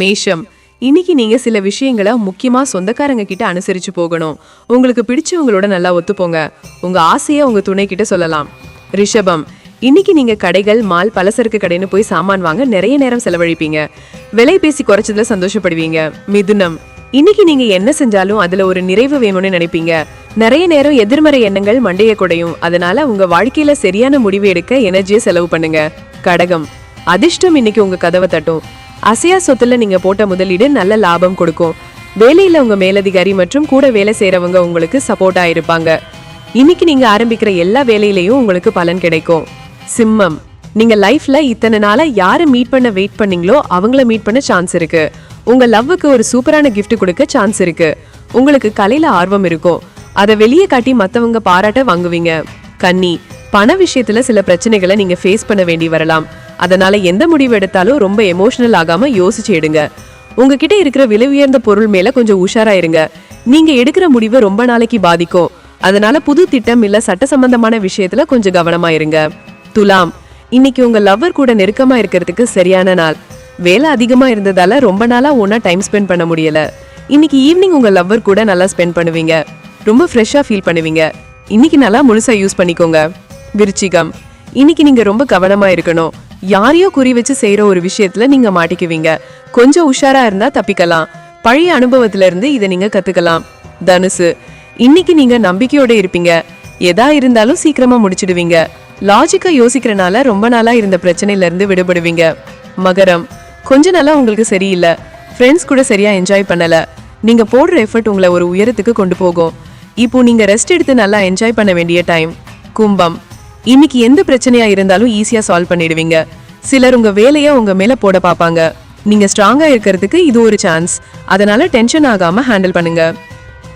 மேஷம். இன்னைக்கு நீங்க சில விஷயங்களை முக்கியமா சொந்தக்காரங்க கிட்ட அனுசரிச்சு போகணும். உங்களுக்கு பிடிச்சவங்களோட நல்லா ஒத்துப்போங்க. உங்க ஆசையை உங்க துணை கிட்ட சொல்லலாம். ரிஷபம் இன்னைக்கு நீங்க கடைகள் மால் பலசரக்கு கடைன்னு போய் சாமான் வாங்க நிறைய நேரம் செலவழிப்பீங்க. விலை பேசி குறைச்சதுல சந்தோஷப்படுவீங்க. மிதுனம் இன்னைக்கு நீங்க என்ன செஞ்சாலும் அதுல ஒரு நிறைவு வேணும்னு நினைப்பீங்க. நிறைய நேரம் எதிர்மறை எண்ணங்கள் மண்டைய குடையும். அதனால உங்க வாழ்க்கையில சரியான முடிவு எடுக்க எனர்ஜியை செலவு பண்ணுங்க. கடகம் அதிர்ஷ்டம் இன்னைக்கு உங்க கதவை தட்டும். அசையா சொத்துல நீங்க போட்ட முதலீடு நல்ல லாபம் கொடுக்கும். வேலையில உங்க மேலதிகாரி மற்றும் கூட வேலை செய்யறவங்க உங்களுக்கு சப்போர்ட்டா இருப்பாங்க. இன்னைக்கு நீங்க ஆரம்பிக்கிற எல்லா வேலையிலையும் உங்களுக்கு பலன் கிடைக்கும். சிம்மம். நீங்க லைஃப்ல இத்தனை நாளா யாரு மீட் பண்ண வெயிட் பண்ணீங்களோ அவங்கள மீட் பண்ண சான்ஸ் இருக்கு. உங்க லவ்வுக்கு ஒரு சூப்பரான கிஃப்ட் கொடுக்க சான்ஸ் இருக்கு. உங்களுக்கு கலையில ஆர்வம் இருக்கும். அதை வெளியே காட்டி மத்தவங்க பாராட்ட வாங்குவீங்க. கன்னி. பண விஷயத்துல சில பிரச்சனைகளை நீங்க ஃபேஸ் பண்ண வேண்டி வரலாம். அதனால எந்த முடிவு எடுத்தாலும் ரொம்ப எமோஷனல் ஆகாம யோசிச்சு எடுங்க. உங்ககிட்ட இருக்கிற விலை உயர்ந்த பொருள் மேல கொஞ்சம் உஷாரா இருங்க நீங்க எடுக்கிற முடிவை ரொம்ப நாளைக்கு பாதிக்கும். அதனால புது திட்டம் இல்ல சட்ட சம்பந்தமான விஷயத்துல கொஞ்சம் கவனமா இருங்க துலாம் இன்னைக்கு உங்க லவ்வர் கூட நெருக்கமா இருக்கிறதுக்கு சரியான நாள். வேலை அதிகமா இருந்ததால ரொம்ப நாளா ஒன்னா டைம் ஸ்பெண்ட் பண்ண முடியல. இன்னைக்கு ஈவினிங் உங்க லவ்வர் கூட நல்லா ஸ்பெண்ட் பண்ணுவீங்க. ரொம்ப ஃப்ரெஷ்ஷா ஃபீல் பண்ணுவீங்க. இன்னைக்கு நல்லா முழுசா யூஸ் பண்ணிக்கோங்க. விருச்சிகம் இன்னைக்கு நீங்க ரொம்ப கவனமா இருக்கணும். யாரையோ குறி வச்சு செய்யற ஒரு விஷயத்துல நீங்க மாட்டிக்குவீங்க. கொஞ்சம் உஷாரா இருந்தா தப்பிக்கலாம். பழைய அனுபவத்துல இருந்து இதை நீங்க கத்துக்கலாம். தனுசு இன்னைக்கு நீங்க நம்பிக்கையோட இருப்பீங்க. எதா இருந்தாலும் சீக்கிரமா முடிச்சிடுவீங்க. லாஜிக்கா யோசிக்கிறனால ரொம்ப நாளா இருந்த பிரச்சனையில இருந்து விடுபடுவீங்க. மகரம் கொஞ்ச நாளா உங்களுக்கு சரியில்லை. ஃப்ரெண்ட்ஸ் கூட சரியா என்ஜாய் பண்ணல. நீங்க போடுற எஃபர்ட் உங்களை ஒரு உயரத்துக்கு கொண்டு போகும். இப்போ நீங்க ரெஸ்ட் எடுத்து நல்லா என்ஜாய் பண்ண வேண்டிய டைம் கும்பம் இன்னைக்கு எந்த பிரச்சனையா இருந்தாலும் ஈஸியா சால்வ் பண்ணிடுவீங்க. சிலர் உங்க வேலையை உங்க மேல போட பார்ப்பாங்க. நீங்க ஸ்ட்ராங்கா இருக்கிறதுக்கு இது ஒரு சான்ஸ் அதனால டென்ஷன் ஆகாம ஹேண்டில் பண்ணுங்க.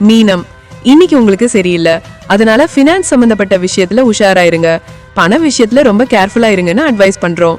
மீனம் இன்னைக்கு உங்களுக்கு சரியில்லை. அதனால ஃபினான்ஸ் சம்பந்தப்பட்ட விஷயத்துல உஷாராயிருங்க. பண விஷயத்துல ரொம்ப கேர்ஃபுல்லா இருங்கன்னு அட்வைஸ் பண்றோம்.